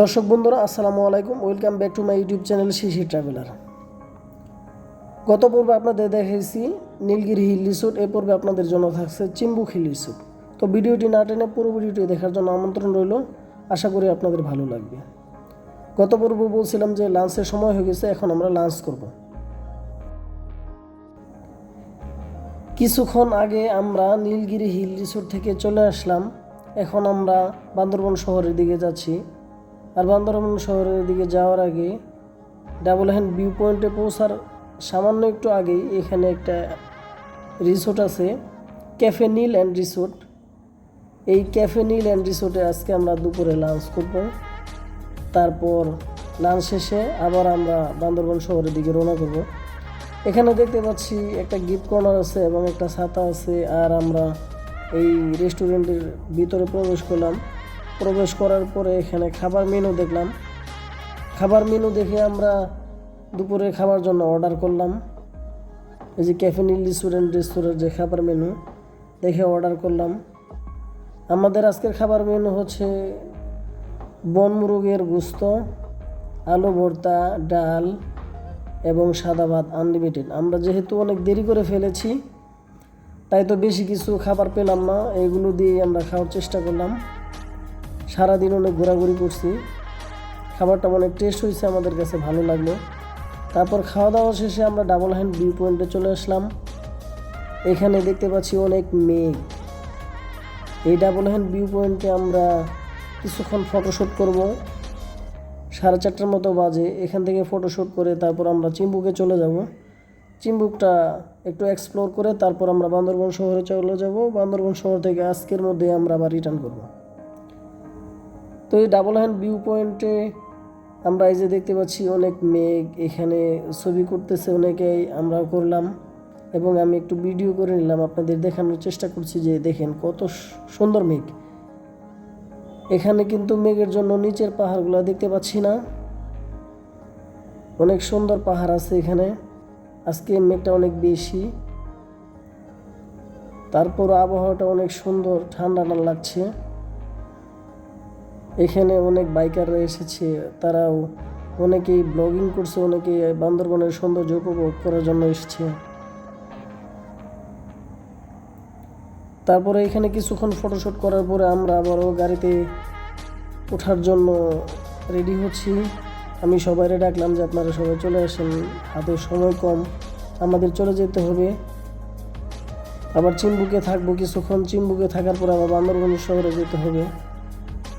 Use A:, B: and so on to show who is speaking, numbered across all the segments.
A: দর্শক বন্ধুরা, আসসালামু আলাইকুম। Welcome back to my YouTube channel Shishi traveller গত পর্বে আপনাদের দেখেছি নীলগিরি হিল রিসোর্ট এ পর্বে আপনাদের জন্য থাকছে চিম্বুক হিল রিসোর্ট তো ভিডিওটি না টেনে পুরো ভিডিওটি দেখার জন্য আমন্ত্রণ রইল। আশা করি আপনাদের ভালো লাগবে। গত পর্বে বলছিলাম যে লাঞ্চের সময় হয়ে গেছে, এখন আমরা লাঞ্চ করব। কিছুক্ষণ আগে আমরা নীলগিরি হিল রিসোর্ট থেকে চলে আসলাম। এখন আমরা বান্দরবন শহরের দিকে যাচ্ছি। আর বান্দরবন শহরের দিকে যাওয়ার আগে ডাবল হ্যান্ড ভিউ পয়েন্টে পৌঁছার সামান্য একটু আগেই এখানে একটা রিসোর্ট আছে ক্যাফে নীল অ্যান্ড রিসোর্ট এই ক্যাফে নীল অ্যান্ড রিসোর্টে আজকে আমরা দুপুরে লাঞ্চ করব। তারপর লাঞ্চ শেষে আবার আমরা বান্দরবন শহরের দিকে রওনা করব। এখানে দেখতে পাচ্ছি একটা গিফট কর্নার আছে এবং একটা ছাতা আছে, আর আমরা এই রেস্টুরেন্টের ভিতরে প্রবেশ করলাম। প্রবেশ করার পরে এখানে খাবার মেনু দেখলাম। খাবার মেনু দেখে আমরা দুপুরে খাবার জন্য অর্ডার করলাম। এই যে ক্যাফে নীল রেস্টুরেন্ট রেস্টুরেন্ট যে খাবার মেনু দেখে অর্ডার করলাম। আমাদের আজকের খাবার মেনু হচ্ছে বন মুরগের গুস্ত, আলু ভর্তা, ডাল এবং সাদা ভাত আনলিমিটেড আমরা যেহেতু অনেক দেরি করে ফেলেছি, তাই তো বেশি কিছু খাবার পেলাম না। এগুলো দিয়ে আমরা খাওয়ার চেষ্টা করলাম। সারাদিন অনেক ঘোরাঘুরি করছি। খাবারটা অনেক টেস্ট হয়েছে আমাদের কাছে, ভালো লাগল। তারপর খাওয়া দাওয়া শেষে আমরা ডাবল হ্যান্ড ভিউ পয়েন্টে চলে আসলাম। এখানে দেখতে পাচ্ছি অনেক মেঘ এই ডাবল হ্যান্ড ভিউ পয়েন্টে আমরা কিছুক্ষণ ফটোশ্যুট করব। সাড়ে চারটার মতো বাজে, এখান থেকে ফটোশ্যুট করে তারপর আমরা চিম্বুকে চলে যাব। চিম্বুকটা একটু এক্সপ্লোর করে তারপর আমরা বান্দরবন শহরে চলে যাব। বান্দরবন শহর থেকে আজকের মধ্যে আমরা আবার রিটার্ন করব। তো এই ডাবল হ্যান্ড ভিউ পয়েন্টে আমরা এই যে দেখতে পাচ্ছি অনেক মেঘ, এখানে ছবি করতেছে অনেকেই আমরা করলাম। এবং আমি একটু ভিডিও করে নিলাম, আপনাদের দেখানোর চেষ্টা করছি যে দেখেন কত সুন্দর মেঘ। এখানে কিন্তু মেঘের জন্য নিচের পাহাড়গুলো দেখতে পাচ্ছি না। অনেক সুন্দর পাহাড় আছে এখানে। আজকে মেঘটা অনেক বেশি। তারপর আবহাওয়াটা অনেক সুন্দর, ঠান্ডা লাগছে। এখানে অনেক বাইকাররা এসেছে, তারাও অনেকেই ব্লগিং করছে, অনেকেই বান্দরবনের সৌন্দর্য উপভোগ করার জন্য এসেছে। তারপরে এখানে কিছুক্ষণ ফটোশ্যুট করার পরে আমরা আবারও গাড়িতে ওঠার জন্য রেডি হচ্ছি। আমি সবাইরে ডাকলাম যে আপনারা সবাই চলে আসেন, হাতে সময় কম, আমাদের চলে যেতে হবে। আবার চিম্বুকে থাকব কিছুক্ষণ, চিম্বুকে থাকার পর আবার বান্দরবন শহরে যেতে হবে।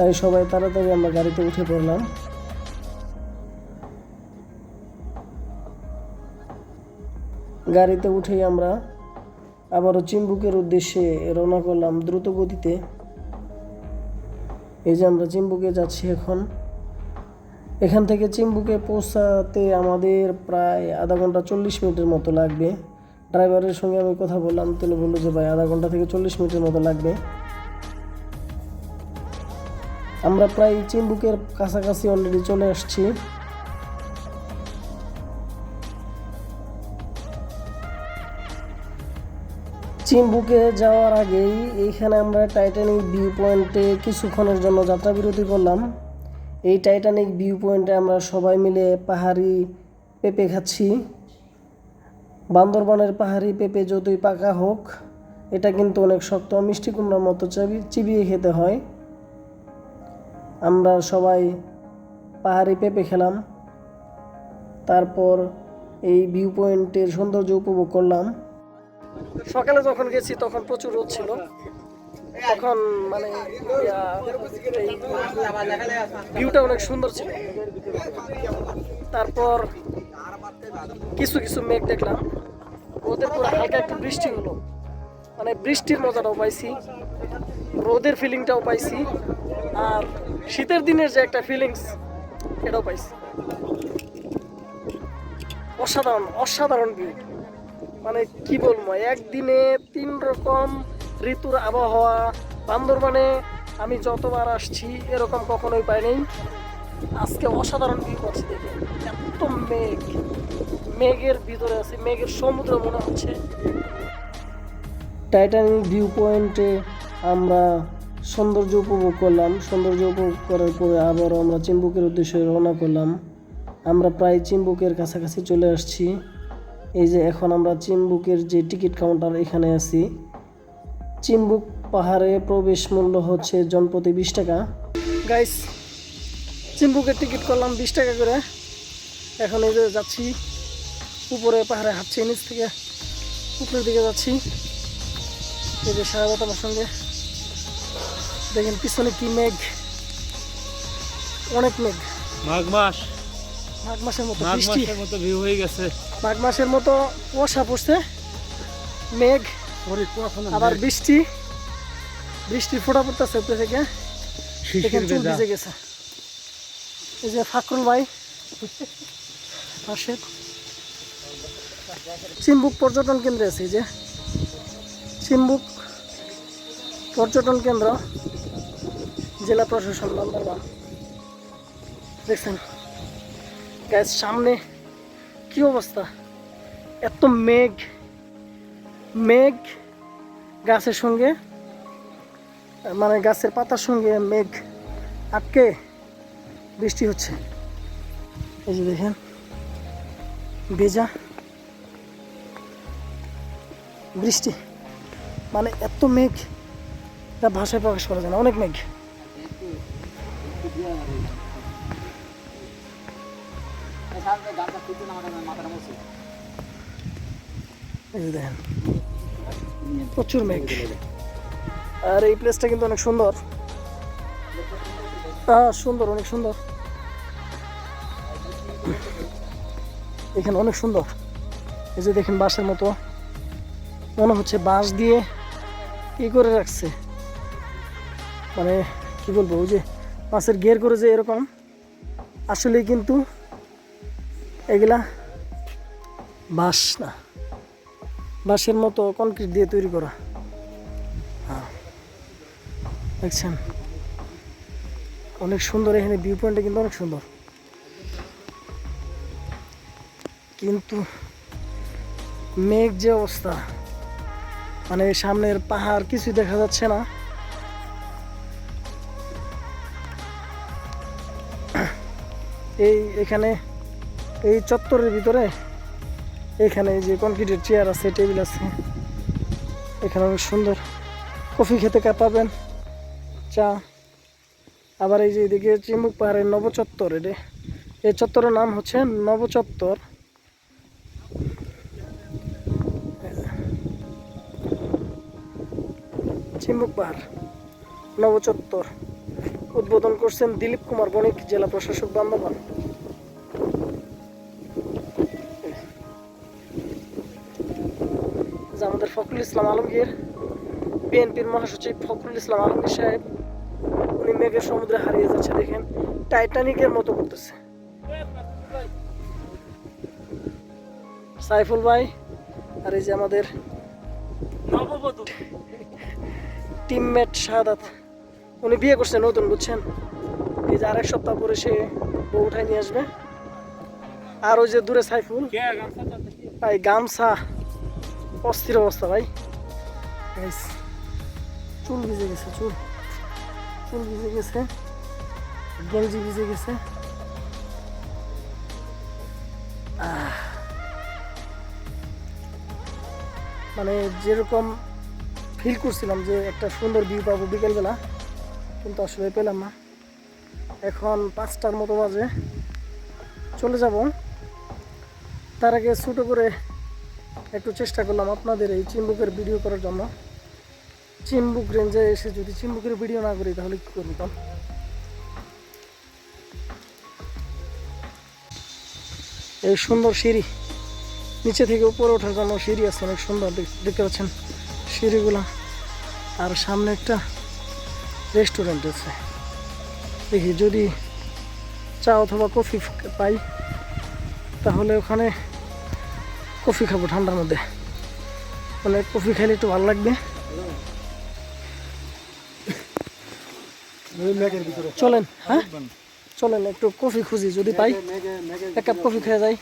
A: তাই সবাই তাড়াতাড়ি আমরা গাড়িতে উঠে পড়লাম। গাড়িতে উঠেই আমরা আবারও চিম্বুকের উদ্দেশ্যে রওনা করলাম দ্রুত গতিতে। এই যে আমরা চিম্বুকে যাচ্ছি এখন। এখান থেকে চিম্বুকে পৌঁছাতে আমাদের প্রায় আধা ঘণ্টা চল্লিশ মিনিটের মতো লাগবে। ড্রাইভারের সঙ্গে আমি কথা বললাম, তিনি বলল যে ভাই আধা ঘণ্টা থেকে চল্লিশ মিনিটের মতো লাগবে। আমরা প্রায় চিম্বুকের কাছাকাছি অলরেডি চলে আসছি। চিম্বুকে যাওয়ার আগেই এইখানে আমরা টাইটানিক ভিউ পয়েন্টে কিছুক্ষণের জন্য যাত্রা বিরতি করলাম। এই টাইটানিক ভিউ পয়েন্টে আমরা সবাই মিলে পাহাড়ি পেঁপে খাচ্ছি। বান্দরবনের পাহাড়ি পেঁপে যতই পাকা হোক, এটা কিন্তু অনেক শক্ত মিষ্টি কুমড়ার মতো চাবি চিবিয়ে খেতে হয়। আমরা সবাই পাহাড়ি পেঁপে খেলাম। তারপর এই ভিউ পয়েন্টের সৌন্দর্য উপভোগ করলাম। সকালে যখন গেছি, তখন প্রচুর রোদ ছিল। তখন মানে ভিউটা অনেক সুন্দর ছিল। তারপর কিছু কিছু মেঘ দেখলাম। ওদের পুরো হালকা একটু বৃষ্টি হলো। মানে বৃষ্টির মজাটাও পাইছি। রোদের ফিলিংটাও পাইছি। আর শীতের দিনের যে একটা ফিলিংস এটাও পাইছি। অসাধারণ অসাধারণ ভিউ মানে কি বলব, একদিনে তিন রকম ঋতুর আবহাওয়া, বান্দরবানে আমি যতবার আসছি, এরকম কখনোই পাইনি আজকে অসাধারণ ভিউ পাচ্ছি দেখে। এত মেঘ, মেঘের ভিতরে আছে, মেঘের সমুদ্র মনে হচ্ছে। টাইটানিক ভিউ পয়েন্টে আমরা সৌন্দর্য উপভোগ করলাম। সৌন্দর্য উপভোগ করার পরে আবারও আমরা চিম্বুকের উদ্দেশ্যে রওনা করলাম। আমরা প্রায় চিম্বুকের কাছাকাছি চলে আসছি। এই যে এখন আমরা চিম্বুকের যে টিকিট কাউন্টার, এখানে আছি। চিম্বুক পাহাড়ে প্রবেশ মূল্য হচ্ছে জনপ্রতি বিশ টাকা। গাইস চিম্বুকের টিকিট করলাম বিশ টাকা করে। এখন এই যে যাচ্ছি, উপরে পাহাড়ে হাঁটছি, নিচ থেকে উপরের দিকে যাচ্ছি। এই যে শাহবাত আমার সঙ্গে। দেখেন পিছনে কি মেঘ? অনেক মেঘ।
B: মাঘ মাস।
A: মাঘ মাসের মতো বৃষ্টি।
B: মতো ভিউ হয়ে গেছে।
A: মাঘ মাসের মতো কুয়াশা পড়ছে। মেঘ আবার বৃষ্টি। বৃষ্টি ফোটা পড়তেছে উপরে থেকে। দেখেন চুল ভিজে। গেছে। এই যে ফাকরুল ভাই পাশে চিম্বুক পর্যটন কেন্দ্রে আছে এই যে। চিম্বুক পর্যটন কেন্দ্র। জেলা প্রশাসন বান্দরবান। দেখছেন? গ্যাস সামনে কি অবস্থা? এত মেঘ মেঘ গাছের সঙ্গে মানে গাছের পাতার সঙ্গে মেঘ আটকে বৃষ্টি হচ্ছে। এই যে দেখেন, ভেজা বৃষ্টি। মানে এত মেঘ তা ভাষায় প্রকাশ করা যায় না। অনেক মেঘ। যে দেখেন, প্রচুর মেঘ। আর এই প্লেসটা কিন্তু অনেক সুন্দর। সুন্দর, অনেক সুন্দর। এখানে অনেক সুন্দর। এই যে দেখেন বাঁশের মতো। মনে হচ্ছে বাঁশ দিয়ে কি করে রাখছে? মানে কি বলব, ওই যে মাছের গের করে যে এরকম আসলে কিন্তু এগুলা বাঁশ না। বাঁশের মতো কনক্রিট দিয়ে তৈরি করা। হ্যাঁ। দেখছেন? অনেক সুন্দর এখানে ভিউ পয়েন্টটা কিন্তু অনেক সুন্দর। কিন্তু মেঘ যে অবস্থা মানে সামনের পাহাড় কিছুই দেখা যাচ্ছে না। এই এখানে, এই চত্বরের ভিতরে, এখানে যে কনক্রিটের চেয়ার আছে টেবিল আছে, এখানে অনেক সুন্দর কফি খেতে পাবেন, চা। আবার এই যে এদিকে চিমুক পাহাড়ের নবচত্বর, এটা। এই চত্বরের নাম হচ্ছে নবচত্বর। চিম্বুক পাহাড়, নবচত্বর। উদ্বোধন করছেন দিলীপ কুমার বণিক জেলা প্রশাসক বান্দরবান। যে আমাদের ফখরুল ইসলাম আলমগীর বিএনপির মহাসচিব ফখরুল ইসলাম আলমগীর সাহেব উনি মেঘের সমুদ্রে হারিয়ে যাচ্ছে দেখেন টাইটানিকের মতো করতেছে। সাইফুল ভাই আর এই যে আমাদের টিমমেট শাহাদাত। উনি বিয়ে করছে নতুন বুঝছেন? এই যে আরেক সপ্তাহ পরে সে বউ উঠাই নিয়ে আসবে। আর ওই যে দূরে সাইফুল? ভাই গামছা। অস্থির অবস্থা ভাই। চুল ভিজে গেছে চুল। চুল ভিজে গেছে। গেঞ্জি ভিজে গেছে। মানে যেরকম ফিল করছিলাম যে একটা সুন্দর ভিউ পাবো বিকেলবেলা কিন্তু আসলে পেলাম না। এখন পাঁচটার মতো বাজে। চলে যাব। তার আগে ছোটো করে একটু চেষ্টা করলাম আপনাদের এই চিম্বুকের ভিডিও করার জন্য। চিম্বুক রেঞ্জে এসে যদি চিম্বুকের ভিডিও না করি তাহলে কী করতাম এই সুন্দর সিঁড়ি। নিচে থেকে উপরে ওঠার জন্য সিঁড়ি আছে, অনেক সুন্দর। দেখ- দেখতে পাচ্ছেন সিঁড়িগুলো। আর সামনে একটা রেস্টুরেন্ট আছে। দেখি যদি চা অথবা কফি পাই তাহলে ওখানে কফি খাব ঠান্ডার মধ্যে। মানে কফি খাইলে একটু ভালো লাগবে। চলেন হ্যাঁ? চলেন একটু কফি খুঁজি যদি পাই। এক কাপ কফি খেয়ে যাই।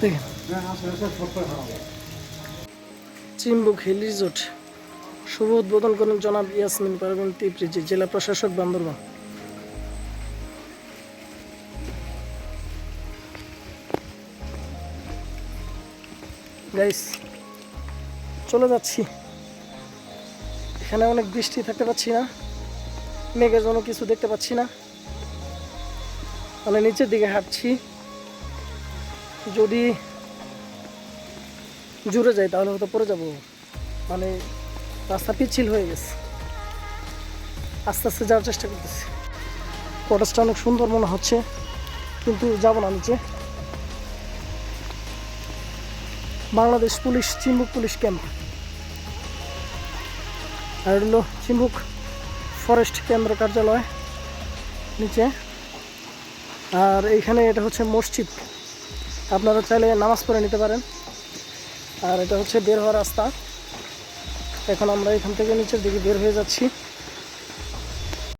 A: দেখেন চিম্বুক হিল রিসোর্ট শুভ উদ্বোধন করেন জনাব ইয়াসমিন পারভিন তিপ্রিজি জেলা প্রশাসক বান্দরবান। চলে যাচ্ছি। এখানে অনেক বৃষ্টি থাকতে পাচ্ছি না। মেঘের জন্য কিছু দেখতে পাচ্ছি না। মানে নিচের দিকে হাঁটছি। যদি জুড়ে যাই তাহলে হয়তো পড়ে যাব। মানে রাস্তা পিছিল হয়ে গেছে। আস্তে আস্তে যাওয়ার চেষ্টা করতেছি। কটেজটা অনেক সুন্দর মনে হচ্ছে, কিন্তু যাব না নিচে। Bangladesh police, Chimbuk police camp. আর হলো চিম্বুক ফরেস্ট কেন্দ্র কার্যালয় নিচে। আর এইখানে এটা হচ্ছে মসজিদ। আপনারা চাইলে নামাজ পড়ে নিতে পারেন। আর এটা হচ্ছে বের হওয়ার রাস্তা। এখন আমরা এখান থেকে নিচের দিকে বের হয়ে যাচ্ছি।